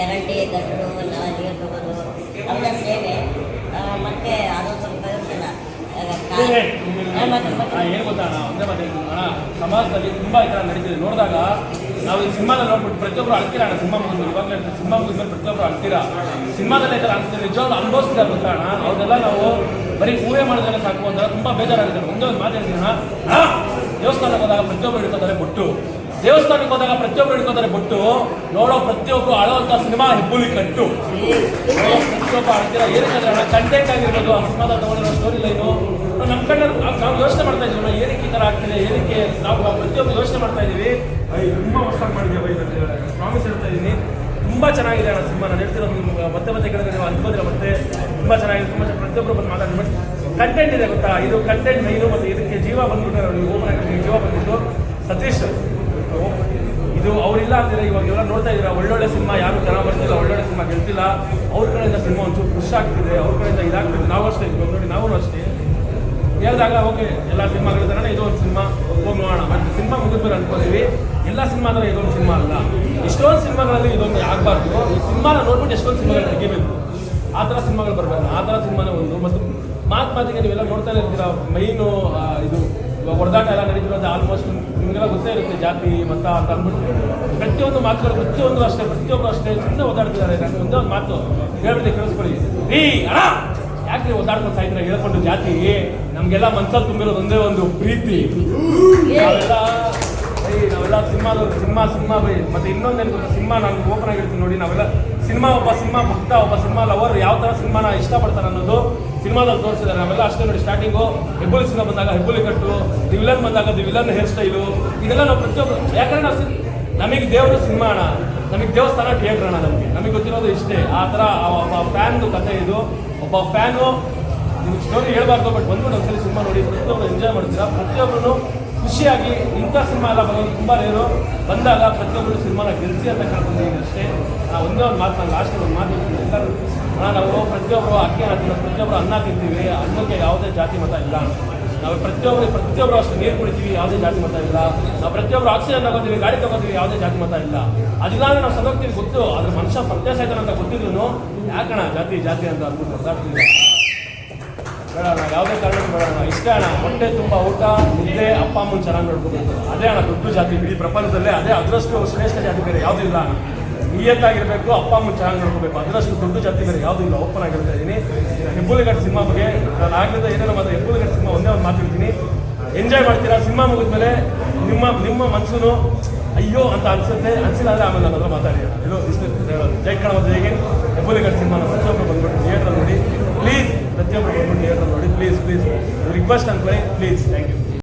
ಚರಂಡಿ ಗಂಡು ಎಲ್ಲ ನೀರು ತಗೋದು ಅವೆಲ್ಲ ಸೇವೆ ಮತ್ತೆ ಅದು ಸ್ವಲ್ಪ ಏನು ಗೊತ್ತಾ ಒಂದೇ ಮಾತು ಹೇಳ್ತೀನಿ ಸಮಾಜದಲ್ಲಿ ತುಂಬಾ ಈ ಥರ ನಡೀತಿದೆ. ನೋಡಿದಾಗ ನಾವು ಈ ಸಿನಿಮಾದಲ್ಲಿ ನೋಡ್ಬಿಟ್ಟು ಪ್ರತಿಯೊಬ್ಬರು ಅಳ್ತೀರ ಅಣ್ಣ ಸಿನಿಮಾ ಮುಗಿದ್ರು ಇವಾಗ ಸಿನಿಮಾ ಮುಗಿದ್ಮೇಲೆ ಪ್ರತಿಯೊಬ್ಬರು ಅಳ್ತೀರ? ಸಿನಿಮಾದಲ್ಲಿ ಈ ಥರ ಅನಿಸ್ತಿದೆ ನಿಜವಾಗ್ಲೂ ಅನುಭವಿಸ್ತಿದ್ದಾರೆ ಗೊತ್ತಾ ಅಣ್ಣ? ಅವ್ರನ್ನೆಲ್ಲ ನಾವು ಬರೀ ಊಹೆ ಮಾಡಿದ್ರೆ ಸಾಕು ಅಂತ ತುಂಬಾ ಬೇಜಾರಾಗುತ್ತೆ. ಒಂದೇ ಒಂದು ಮಾತಾಡ್ತೀನಿ ಅಣ್ಣ. ಅಣ್ಣ, ದೇವಸ್ಥಾನಕ್ಕೆ ಹೋದಾಗ ಪ್ರತಿಯೊಬ್ಬರು ಹಿಡ್ಕೋತಾರೆ ಬೊಟ್ಟು. ದೇವಸ್ಥಾನಕ್ಕೆ ಹೋದಾಗ ಪ್ರತಿಯೊಬ್ಬರು ಹಿಡ್ಕೋತಾರೆ ಬಿಟ್ಟು ನೋಡೋ ಪ್ರತಿಯೊಬ್ಬರು ಆಳೋಂಥ ಸಿನಿಮಾ ಹೆಬ್ಬುಲಿ ಕಟ್ಟು. ಪ್ರತಿಯೊಬ್ಬ ಆಡ್ತೀರ ಏನಕ್ಕೆ ಕಂಟೆಂಟ್ ಆಗಿರ್ಬೋದು, ಆ ಸಿನಿಮಾದ ತಗೊಂಡಿರೋ ಸ್ಟೋರಿ ಲೈನು ನಮ್ಮ ಕಡೆ ನಾವು ಯೋಚನೆ ಮಾಡ್ತಾ ಇದ್ದೀವಿ ಏನಕ್ಕೆ ಈ ಥರ ಆಗ್ತಿದೆ, ಏನಕ್ಕೆ ನಾವು ಪ್ರತಿಯೊಬ್ಬರು ಯೋಚನೆ ಮಾಡ್ತಾ ಇದ್ದೀವಿ. ತುಂಬ ವರ್ಷ ಮಾಡಿದ್ದೀವಿ ಪ್ರಾಮಿಸ್ ಹೇಳ್ತಾ ಇದ್ದೀನಿ ತುಂಬ ಚೆನ್ನಾಗಿದೆ ಅಣ್ಣ ಸಿನಿಮಾ. ನಾನು ಹೇಳ್ತಿರೋದು ನಿಮ್ಗೆ ಮತ್ತೆ ಮತ್ತೆ ಕೇಳಿದ್ರೆ ನೀವು ಅನ್ಬೋದಿಲ್ಲ ಮತ್ತೆ. ತುಂಬ ಚೆನ್ನಾಗಿದೆ, ತುಂಬ ಚೆನ್ನಾಗಿ ಪ್ರತಿಯೊಬ್ಬರು ಬಂದು ಮಾತಾಡಿ ಕಂಟೆಂಟ್ ಇದೆ ಗೊತ್ತಾ? ಇದು ಕಂಟೆಂಟ್ ಮೈನು ಮತ್ತು ಇದಕ್ಕೆ ಜೀವ ಬಂದ್ಬಿಟ್ಟು ಆಗಿ ಜೀವ ಬಂದ್ಬಿಟ್ಟು ಸತೀಶ್. ಇದು ಅವರಿಲ್ಲ ಅಂದರೆ ಇವಾಗ ಎಲ್ಲ ನೋಡ್ತಾ ಇದ್ದೀರಾ ಒಳ್ಳೊಳ್ಳೆ ಸಿನಿಮಾ, ಯಾರು ಜನ ಬರ್ತಿಲ್ಲ, ಒಳ್ಳೊಳ್ಳೆ ಸಿನಿಮಾ ಗೆಲ್ತಿಲ್ಲ. ಅವ್ರ ಕಡೆಯಿಂದ ಸಿನಿಮಾ ಒಂಚೂರು ಖುಷಿ ಆಗ್ತಿದೆ, ಅವ್ರ ಕಡೆಯಿಂದ ಇದಾಗ್ತಿದೆ. ನಾವು ಅಷ್ಟೇ, ಇವಾಗ ನೋಡಿ ನಾವು ಅಷ್ಟೇ. ಹೇಳಿದಾಗ, ಓಕೆ, ಎಲ್ಲ ಸಿನಿಮಾಗಳ ಥರನೇ ಇದೋ ಒಂದು ಸಿನಿಮಾ, ಹೋಗಿ ನೋಡೋಣ. ಬಟ್ ಸಿನಿಮಾ ಮುಗಿದ್ಮೇಲೆ ಅನ್ಕೋತೀವಿ ಎಲ್ಲ ಸಿನಿಮಾ ಥರ ಇದೊಂದು ಸಿನಿಮಾ ಅಲ್ಲ. ಎಷ್ಟೊಂದು ಸಿನಿಮಾಗಳಲ್ಲಿ ಇದೊಂದು ಆಗಬಾರ್ದು. ಈ ಸಿನಿಮಾನ ನೋಡ್ಬಿಟ್ಟು ಎಷ್ಟೊಂದು ಸಿನಿಮಾಗಳು ತೆಗಿಬೇಕು. ಆ ಥರ ಸಿನಿಮಾಗಳು ಬರಬೇಕು. ಆ ಥರ ಸಿನಿಮಾನೇ ಒಂದು. ಮತ್ತು ಮಾತು ಮಾತಿಗೆ ನೀವೆಲ್ಲ ನೋಡ್ತಾನೆ ಇರ್ತೀರ? ಮೈನು ಇದು ಇವಾಗ ಹೊಡೆದಾಟ ಎಲ್ಲ ಅಂತ ಆಲ್ಮೋಸ್ಟ್ ನಿಮಗೆಲ್ಲ ಗೊತ್ತೇ ಇರುತ್ತೆ ಜಾತಿ ಮತ ಅಂತ ಅಂದ್ಬಿಟ್ಟು. ಪ್ರತಿಯೊಂದು ಮಾತುಗಳು ಪ್ರತಿಯೊಂದು ಅಷ್ಟೇ ಪ್ರತಿಯೊಬ್ಬರು ಅಷ್ಟೇ ಸುಮ್ಮನೆ ಓದಾಡ್ತಿದ್ದಾರೆ ನಾನು ಒಂದೇ ಒಂದು ಮಾತು ಹೇಳ್ಬಿಟ್ಟು ಕೇಳಿಸ್ಕೊಳ್ಳಿ. ರೀ ಅಣ್ಣ! ಯಾಕೆ ಓದಾಡ್ಕೊಂಡು ಸಾಯ್ತಾರೆ? ಹೇಳ್ಕೊಂಡು ಜಾತಿ ನಮಗೆಲ್ಲ ಮನ್ಸಲ್ಲಿ ತುಂಬಿರೋದು ಒಂದೇ ಒಂದು ಪ್ರೀತಿ. ನಾವೆಲ್ಲ ನಾವೆಲ್ಲ ಸಿನಿಮಾದವ್ರು ಸಿನಿಮಾ ಸಿನಿಮಾ ಬೈ ಮತ್ತೆ ಇನ್ನೊಂದೇನು ಗೊತ್ತಾ ಸಿನಿಮಾ ನಾನು ಓಪನ್ ಆಗಿರ್ತೀನಿ ನೋಡಿ, ನಾವೆಲ್ಲ ಸಿನಿಮಾ ಒಬ್ಬ ಸಿನಿಮಾ ಭಕ್ತ ಒಬ್ಬ ಸಿನಿಮಾ ಲವರ್ ಯಾವ ಥರ ಸಿನಿಮಾನ ಇಷ್ಟಪಡ್ತಾರೆ ಅನ್ನೋದು ಸಿನಿಮಾದಲ್ಲಿ ತೋರಿಸಿದ್ದಾರೆ. ನಾವೆಲ್ಲ ಅಷ್ಟೇ ನೋಡಿ ಸ್ಟಾರ್ಟಿಂಗು ಹೆಬ್ಬುಲಿ ಸಿನಿಮಾ ಬಂದಾಗ ಹೆಬ್ಬುಲಿ ಕಟ್ಟು, ದಿ ವಿಲನ್ ಬಂದಾಗ ದಿ ವಿಲನ್ ಹೇರ್ ಸ್ಟೈಲು ಇದೆಲ್ಲ ನಾವು ಪ್ರತಿಯೊಬ್ಬರು ಯಾಕಂದ್ರೆ ನಾವು ನಮಗೆ ದೇವರು ಸಿನಿಮಾ ಅಣ್ಣ. ನಮಗೆ ದೇವಸ್ಥಾನ ಥಿಯೇಟ್ರ್ ಅಣ್ಣ ನಮಗೆ. ನಮಗೆ ಗೊತ್ತಿರೋದು ಇಷ್ಟೇ. ಆ ಥರ ಒಬ್ಬ ಫ್ಯಾನ್ದು ಕತೆ ಇದು. ಒಬ್ಬ ಫ್ಯಾನು ನಿಮ್ಗೆ ಸ್ಟೋರಿ ಹೇಳ್ಬಾರ್ದು ಬಟ್ ಬಂದ್ಬಿಟ್ಟು ಒಂದ್ಸಲಿ ಸಿನಿಮಾ ನೋಡಿ ಪ್ರತಿಯೊಬ್ಬರು ಎಂಜಾಯ್ ಮಾಡ್ತೀರಾ? ಪ್ರತಿಯೊಬ್ಬರು ಖುಷಿಯಾಗಿ ಇಂಥ ಸಿನಿಮಾ ಎಲ್ಲ ಬರೋದು ತುಂಬ ರೇರು ಬಂದಾಗ ಪ್ರತಿಯೊಬ್ಬರು ಸಿನಿಮಾನ ಗೆಲ್ಲಿಸಿ ಅಂತ ಕೇಳ್ಕೊಂಡಿದ್ದೀನಿ ಅಷ್ಟೇ. ಆ, ಒಂದೇ ಒಂದು ಮಾತು ನಾನು ಲಾಸ್ಟ್ ಒಂದು ಮಾತು ಎಲ್ಲರೂ ನಾವು ಪ್ರತಿಯೊಬ್ಬರು ಅಕ್ಕಿ ಹಾಕಿದ್ರು ಪ್ರತಿಯೊಬ್ಬರು ಅನ್ನ ತಿಂತೀವಿ, ಅನ್ನಕ್ಕೆ ಯಾವುದೇ ಜಾತಿ ಮತ ಇಲ್ಲ. ನಾವು ಪ್ರತಿಯೊಬ್ಬರು ಪ್ರತಿಯೊಬ್ಬರು ಅಷ್ಟು ನೀರು ಕುಡಿತೀವಿ, ಯಾವುದೇ ಜಾತಿ ಮತ ಇಲ್ಲ. ನಾವು ಪ್ರತಿಯೊಬ್ಬರು ಆಕ್ಸಿಜನ್ ತಗೋತೀವಿ, ಗಾಡಿ ತಗೋತೀವಿ, ಯಾವುದೇ ಜಾತಿ ಮತ ಇಲ್ಲ. ಅದಿಲ್ಲ ಅಂದರೆ ನಾವು ಸದೋಗ್ತೀವಿ ಗೊತ್ತು ಅದ್ರ ಮನುಷ್ಯ ಪ್ರತ್ಯಾಸ ಅಂತ ಗೊತ್ತಿದ್ರು ಯಾಕಣ ಜಾತಿ ಜಾತಿ ಅಂತ ಅಂದ್ಬಿಟ್ಟು ಮಾತಾಡ್ತಿಲ್ಲ ಬೇಡ ಯಾವುದೇ ಕಾರಣಕ್ಕೂ ಬೇಡ ಇಷ್ಟ ಅಣ್ಣ, ಹೊಟ್ಟೆ ತುಂಬ ಊಟ, ನಿದ್ದೆ, ಅಪ್ಪ ಅಮ್ಮನ ಚೆನ್ನಾಗಿ ನೋಡ್ಕೋಬೇಕು. ಅದೇ ಅಣ್ಣ, ದೊಡ್ಡ ಜಾತಿ, ಇಡೀ ಪ್ರಪಂಚದಲ್ಲೇ ಅದೇ ಅದರಷ್ಟು ಶ್ರೇಷ್ಠ ಜಾತಿ ಬೇರೆ ಯಾವುದೂ ಇಲ್ಲ ನಿಯತ್ತಾಗಿರಬೇಕು, ಅಪ್ಪ ಅಮ್ಮನ ಚೆನ್ನಾಗಿ ನೋಡ್ಕೋಬೇಕು. ಅದರಷ್ಟು ದೊಡ್ಡ ಜಾತಿ ಬೇರೆ ಯಾವುದೂ ಇಲ್ಲ ಓಪನ್ ಆಗಿರ್ತಾ ಇದ್ದೀನಿ ಹೆಬ್ಬುಲಿಗಡ್ ಸಿನಿಮಾ ಬಗ್ಗೆ ನಾನು ಆಗಿದ್ದ ಏನೇನೋ ಮಾತ್ರ ಹೆಬ್ಬುಲಿಗಡ್ ಸಿನಿಮಾ ಒಂದೇ ಒಂದು ಮಾತಾಡ್ತೀನಿ ಎಂಜಾಯ್ ಮಾಡ್ತೀರಾ? ಸಿನಿಮಾ ಮುಗಿದ್ಮೇಲೆ ನಿಮ್ಮ ನಿಮ್ಮ ಮನಸ್ಸು ಅಯ್ಯೋ ಅಂತ ಅನ್ಸುತ್ತೆ. ಅನ್ಸಿಲ್ಲ ಆಮೇಲೆ ನನ್ನ ಹತ್ರ ಮಾತಾಡಿ ಇದು ಇಷ್ಟು ಜೈ ಕಣವ ಜೈಗೆ ಹೆಬ್ಬುಲಿಗಡ್ ಸಿನಿಮಾನ ಪ್ಲೀಸ್ ರಿಕ್ವೆಸ್ಟ್ ಅನ್ಕೊಳ್ಳಿ ಪ್ಲೀಸ್ ಥ್ಯಾಂಕ್ ಯು